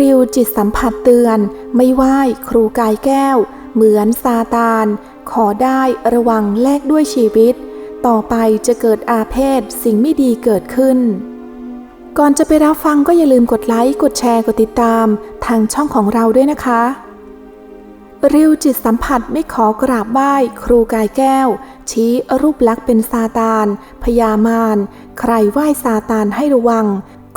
ริวจิตสัมผัสเตือน ไม่ไหว้ครูกายแก้ว เหมือนซาตาน ขอได้ระวังแลกด้วยชีวิต ต่อไปจะเกิดอาเพศสิ่งไม่ดีเกิดขึ้น ก่อนจะไปรับฟังก็อย่าลืมกดไลค์ กดแชร์ กดติดตาม ทางช่องของเราด้วยนะคะ ริวจิตสัมผัสไม่ขอกราบไหว้ครูกายแก้ว ชี้รูปลักษณ์เป็นซาตานพยามารใครไหว้ซาตานให้ระวัง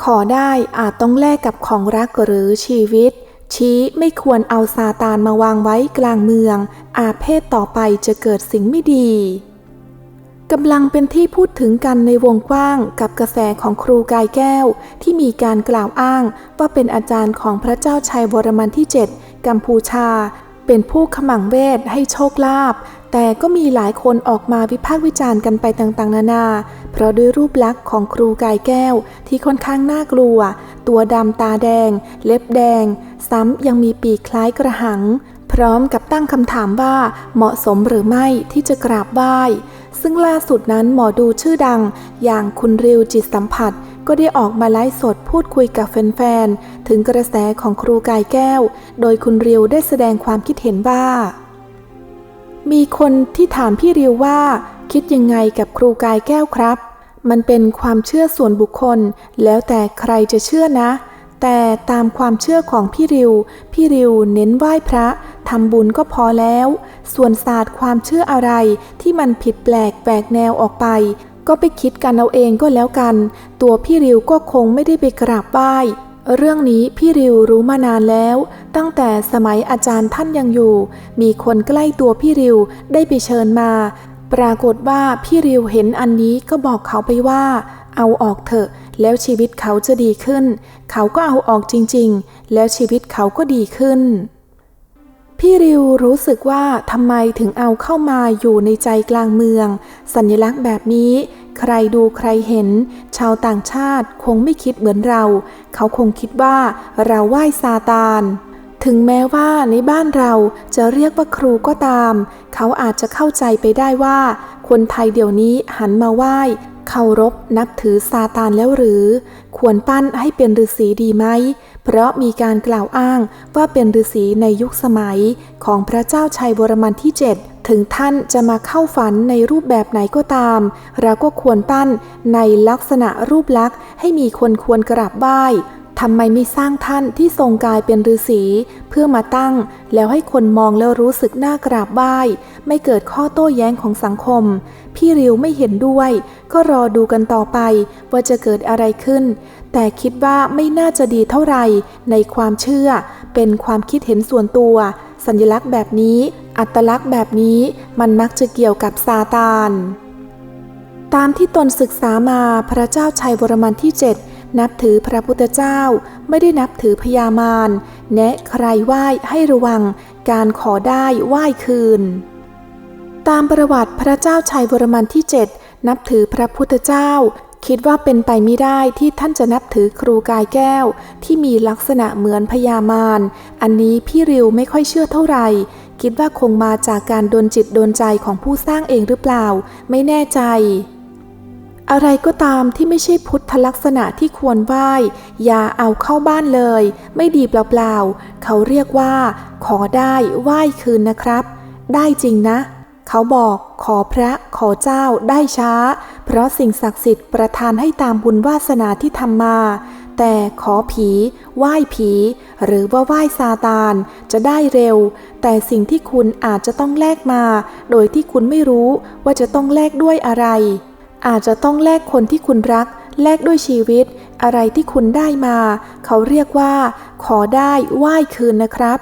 ขอได้อาจต้องแลกกับของรักหรือชีวิต ชี้ไม่ควรเอาซาตานมาวางไว้กลางเมือง อาเพศต่อไปจะเกิดสิ่งไม่ดีกำลังเป็นที่พูดถึงกันในวงกว้างกับกระแสของครูกายแก้ว ที่มีการกล่าวอ้างว่าเป็นอาจารย์ของพระเจ้าชัยวรมันที่ 7 กัมพูชา เป็นผู้ขมังเวทให้โชคลาภแต่ก็มีหลายคนออกมาวิพากษ์วิจารณ์กันไปต่างๆ นานา เพราะด้วยรูปลักษณ์ของครูกายแก้วที่ค่อนข้างน่ากลัว ตัวดำตาแดง เล็บแดง ซ้ำยังมีปีกคล้ายกระหัง พร้อมกับตั้งคำถามว่าเหมาะสมหรือไม่ที่จะกราบไหว้ ซึ่งล่าสุดนั้นหมอดูชื่อดังอย่างคุณริวจิตสัมผัส ก็ได้ออกมาไลฟ์สดพูดคุยกับแฟนๆ ถึงกระแสของครูกายแก้ว โดยคุณริวได้แสดงความคิดเห็นว่า มีคนที่ถามพี่ริวว่า คิดยังไงกับครูกายแก้วครับ มันเป็นความเชื่อส่วนบุคคล แล้วแต่ใครจะเชื่อนะ แต่ตามความเชื่อของพี่ริว พี่ริวเน้นไหว้พระทำบุญก็พอแล้ว ส่วนศาสตร์ความเชื่ออะไรที่มันผิดแปลกแปลกแนวออกไป ก็ไปคิดกันเอาเองก็แล้วกัน ตัวพี่ริวก็คงไม่ได้ไปกราบไหว้เรื่องนี้พี่ริวรู้มานานแล้ว ตั้งแต่สมัยอาจารย์ท่านยังอยู่ มีคนใกล้ตัวพี่ริวได้ไปเชิญมา ปรากฏว่าพี่ริวเห็นอันนี้ก็บอกเขาไปว่า เอาออกเถอะ แล้วชีวิตเขาจะดีขึ้น เขาก็เอาออกจริงๆ แล้วชีวิตเขาก็ดีขึ้น พี่ริวรู้สึกว่าทำไมถึงเอาเข้ามาอยู่ในใจกลางเมือง สัญลักษณ์แบบนี้ ใครดูใครเห็น ชาวต่างชาติคงไม่คิดเหมือนเรา เขาคงคิดว่าเราไหว้ซาตาน ถึงแม้ว่าในบ้านเราจะเรียกว่าครูก็ตาม เขาอาจจะเข้าใจไปได้ว่า คนไทยเดี๋ยวนี้หันมาไหว้เคารพนับถือซาตานแล้วหรือ ควรปั้นให้เป็นฤาษีดีไหม เพราะมีการกล่าวอ้างว่าเป็นฤาษีในยุคสมัยของพระเจ้าชัยวรมันที่ 7 ถึงท่านจะมาเข้าฝันในรูปแบบไหนก็ตาม เราก็ควรปั้นในลักษณะรูปลักษณ์ให้มีคนควรกราบไหว้ ทำไมไม่สร้างท่านที่ทรงกายเป็นฤาษีเพื่อมาตั้ง แล้วให้คนมองแล้วรู้สึกน่ากราบไหว้ไม่เกิดข้อโต้แย้งของสังคม พี่ริวไม่เห็นด้วย ก็รอดูกันต่อไปว่าจะเกิดอะไรขึ้น แต่คิดว่าไม่น่าจะดีเท่าไหร่ในความเชื่อ เป็นความคิดเห็นส่วนตัว สัญลักษณ์แบบนี้ อัตลักษณ์แบบนี้มันมักจะเกี่ยวกับซาตานตามที่ตนศึกษามาพระเจ้าชัยวรมันที่ 7 นับถือพระพุทธเจ้าไม่ได้นับถือพญามาร แนะใครไหว้ให้ระวังการขอได้ไหว้คืน ตามประวัติพระเจ้าชัยวรมันที่ 7 นับถือพระพุทธเจ้า คิดว่าเป็นไปไม่ได้ที่ท่านจะนับถือครูกายแก้ว ที่มีลักษณะเหมือนพญามาร อันนี้พี่ริวไม่ค่อยเชื่อเท่าไหร่คิดว่าคงมาจากการโดนจิตโดนใจของผู้สร้างเองหรือเปล่า ไม่แน่ใจ อะไรก็ตามที่ไม่ใช่พุทธลักษณะที่ควรไหว้ อย่าเอาเข้าบ้านเลย ไม่ดีเปล่าๆ เขาเรียกว่า ขอได้ไหว้คืนนะครับ ได้จริงนะ เขาบอกขอพระขอเจ้าได้ช้า เพราะสิ่งศักดิ์สิทธิ์ประทานให้ตามบุญวาสนาที่ทำมา แต่ขอผีไหว้ผี หรือว่าไหว้ซาตาน จะได้เร็ว แต่สิ่งที่คุณอาจจะต้องแลกมา โดยที่คุณไม่รู้ว่าจะต้องแลกด้วยอะไร อาจจะต้องแลกคนที่คุณรัก แลกด้วยชีวิต อะไรที่คุณได้มา เขาเรียกว่า ขอได้ไหว้คืนนะครับ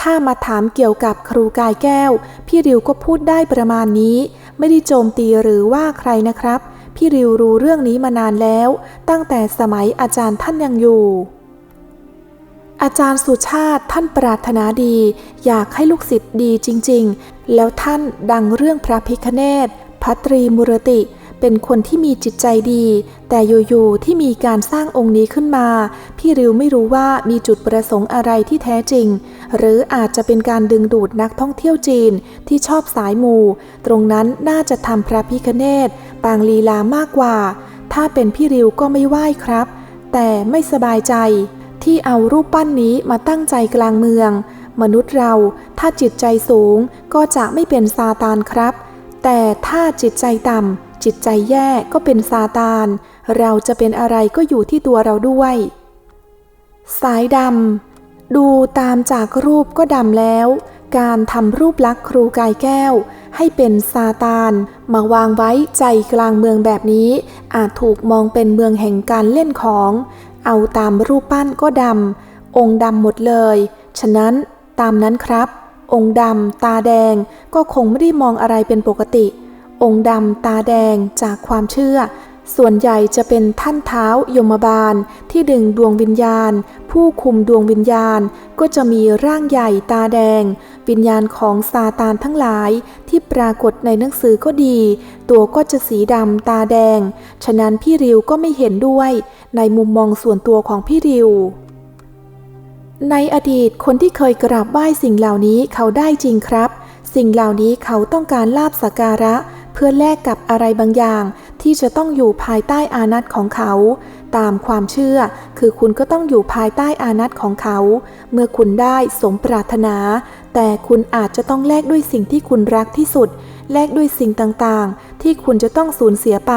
ถ้ามาถามเกี่ยวกับครูกายแก้ว พี่ริวก็พูดได้ประมาณนี้ ไม่ได้โจมตีหรือว่าใครนะครับ พี่ริวรู้เรื่องนี้มานานแล้ว ตั้งแต่สมัยอาจารย์ท่านยังอยู่อาจารย์สุชาติท่านปรารถนาดี อยากให้ลูกศิษย์ดีจริง ๆ แล้วท่านดังเรื่องพระพิคเนตพัตรีมุรติ เป็นคนที่มีจิตใจดี แต่อยู่ๆที่มีการสร้างองค์นี้ขึ้นมา พี่ริวไม่รู้ว่ามีจุดประสงค์อะไรที่แท้จริง หรืออาจจะเป็นการดึงดูดนักท่องเที่ยวจีนที่ชอบสายมู ตรงนั้นน่าจะทำพระพิคเนตปางลีลามากกว่า ถ้าเป็นพี่ริวก็ไม่ไหว้ครับ แต่ไม่สบายใจ ที่เอารูปปั้นนี้มาตั้งใจกลางเมือง มนุษย์เราถ้าจิตใจสูงก็จะไม่เป็นซาตานครับ แต่ถ้าจิตใจต่ำ จิตใจแย่ก็เป็นซาตาน เราจะเป็นอะไรก็อยู่ที่ตัวเราด้วย สายดำดูตามจากรูปก็ดำแล้ว การทำรูปลักษ์ครูกายแก้ว ให้เป็นซาตาน มาวางไว้ใจกลางเมืองแบบนี้ อาจถูกมองเป็นเมืองแห่งการเล่นของ เอาตามรูปปั้นก็ดำองค์ดำหมดเลย ฉะนั้นตามนั้นครับ องค์ดำตาแดงก็คงไม่ได้มองอะไรเป็นปกติ องค์ดำตาแดงจากความเชื่อ ส่วนใหญ่จะเป็นท่านเท้ายมบาลที่ดึงดวงวิญญาณ ผู้คุมดวงวิญญาณก็จะมีร่างใหญ่ตาแดง วิญญาณของซาตานทั้งหลายที่ปรากฏในหนังสือก็ดี ตัวก็จะสีดำตาแดง ฉะนั้นพี่ริวก็ไม่เห็นด้วย ในมุมมองส่วนตัวของพี่ริวในอดีตคนที่เคยกราบไหว้สิ่งเหล่านี้เขาได้จริงครับ สิ่งเหล่านี้เขาต้องการลาบสักการะ พื่อแลกกับอะไรบางอย่าง ที่จะต้องอยู่ภายใต้อานัตของเขา ตามความเชื่อ คือคุณก็ต้องอยู่ภายใต้อานัตของเขา เมื่อคุณได้สมปรารถนา แต่คุณอาจจะต้องแลกด้วยสิ่งที่คุณรักที่สุด แลกด้วยสิ่งต่างๆ ที่คุณจะต้องสูญเสียไป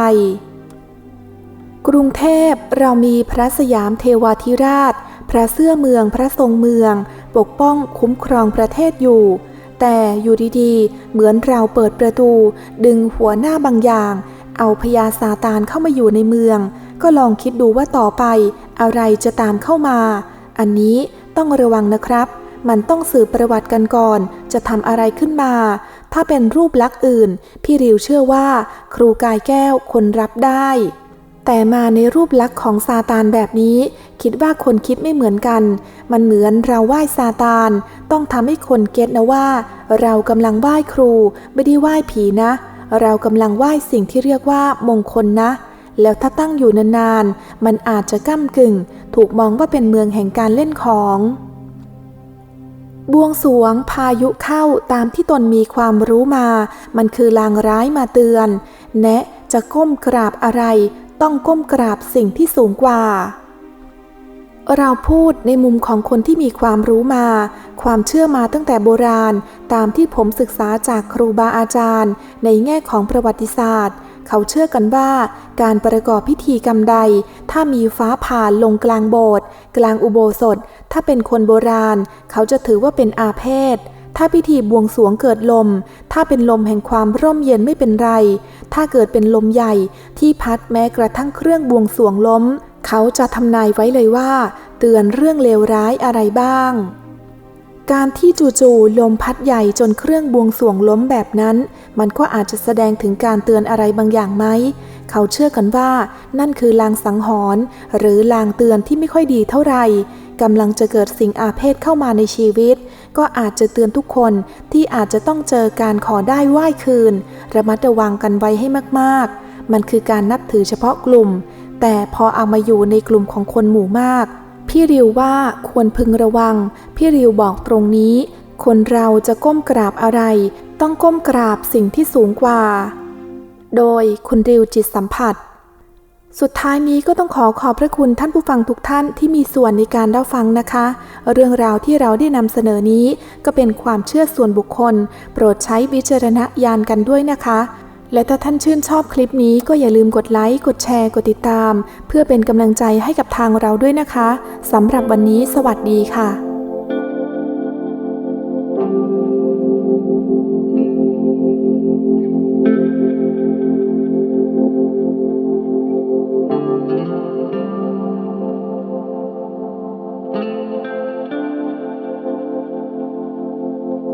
กรุงเทพเรามีพระสยามเทวาธิราช พระเสื้อเมืองพระทรงเมือง ปกป้องคุ้มครองประเทศอยู่ แต่อยู่ดีๆ เหมือนเราเปิดประตู ดึงหัวหน้าบางอย่าง เอาพญาซาตานเข้ามาอยู่ในเมือง ก็ลองคิดดูว่าต่อไป อะไรจะตามเข้ามา อันนี้ต้องระวังนะครับ มันต้องสืบประวัติกันก่อน จะทำอะไรขึ้นมา ถ้าเป็นรูปลักษณ์อื่น พี่ริวเชื่อว่า ครูกายแก้วคนรับได้ แต่มาในรูปลักษณ์ของซาตานแบบนี้ คิดว่าคนคิดไม่เหมือนกัน มันเหมือนเราไหว้ซาตาน ต้องทำให้คนเก็ตนะว่า เรากำลังไหว้ครู ไม่ได้ไหว้ผีนะ เรากำลังไหว้สิ่งที่เรียกว่ามงคลนะ แล้วถ้าตั้งอยู่นานๆ มันอาจจะก้ากึ่ง ถูกมองว่าเป็นเมืองแห่งการเล่นของบวงสวงพายุเข้าตามที่ตนมีความรู้มา มันคือลางร้ายมาเตือน แนะจะก้มกราบอะไร ต้องก้มกราบสิ่งที่สูงกว่า เราพูดในมุมของคนที่มีความรู้มา ความเชื่อมาตั้งแต่โบราณ ตามที่ผมศึกษาจากครูบาอาจารย์ ในแง่ของประวัติศาสตร์ เขาเชื่อกันว่า การประกอบพิธีกรรมใด ถ้ามีฟ้าผ่าลงกลางโบสถ์กลางอุโบสถ ถ้าเป็นคนโบราณ เขาจะถือว่าเป็นอาเพศ ถ้าพิธีบวงสวงเกิดลม ถ้าเป็นลมแห่งความร่มเย็นไม่เป็นไร ถ้าเกิดเป็นลมใหญ่ที่พัดแม้กระทั่งเครื่องบวงสวงล้ม เขาจะทำนายไว้เลยว่า เตือนเรื่องเลวร้ายอะไรบ้าง การที่จู่ๆลมพัดใหญ่จนเครื่องบวงสวงล้มแบบนั้น มันก็อาจจะแสดงถึงการเตือนอะไรบางอย่างไหม เขาเชื่อกันว่า นั่นคือลางสังหรณ์หรือลางเตือนที่ไม่ค่อยดีเท่าไหร่กำลังจะเกิดสิ่งอาเพศเข้ามาในชีวิต ก็อาจจะเตือนทุกคนที่อาจจะต้องเจอการขอได้ไหว้คืน ระมัดระวังกันไว้ให้มากๆ มันคือการนับถือเฉพาะกลุ่ม แต่พอเอามาอยู่ในกลุ่มของคนหมู่มาก พี่ริวว่าควรพึงระวัง พี่ริวบอกตรงนี้ คนเราจะก้มกราบอะไร ต้องก้มกราบสิ่งที่สูงกว่า โดยคุณริวจิตสัมผัส สุดท้ายนี้ก็ต้องขอขอบพระคุณท่านผู้ฟังทุกท่านที่มีส่วนในการรับฟังนะคะ เรื่องราวที่เราได้นำเสนอนี้ก็เป็นความเชื่อส่วนบุคคล โปรดใช้วิจารณญาณกันด้วยนะคะ และถ้าท่านชื่นชอบคลิปนี้ก็อย่าลืมกดไลค์ กดแชร์ กดติดตาม เพื่อเป็นกำลังใจให้กับทางเราด้วยนะคะสำหรับวันนี้สวัสดีค่ะ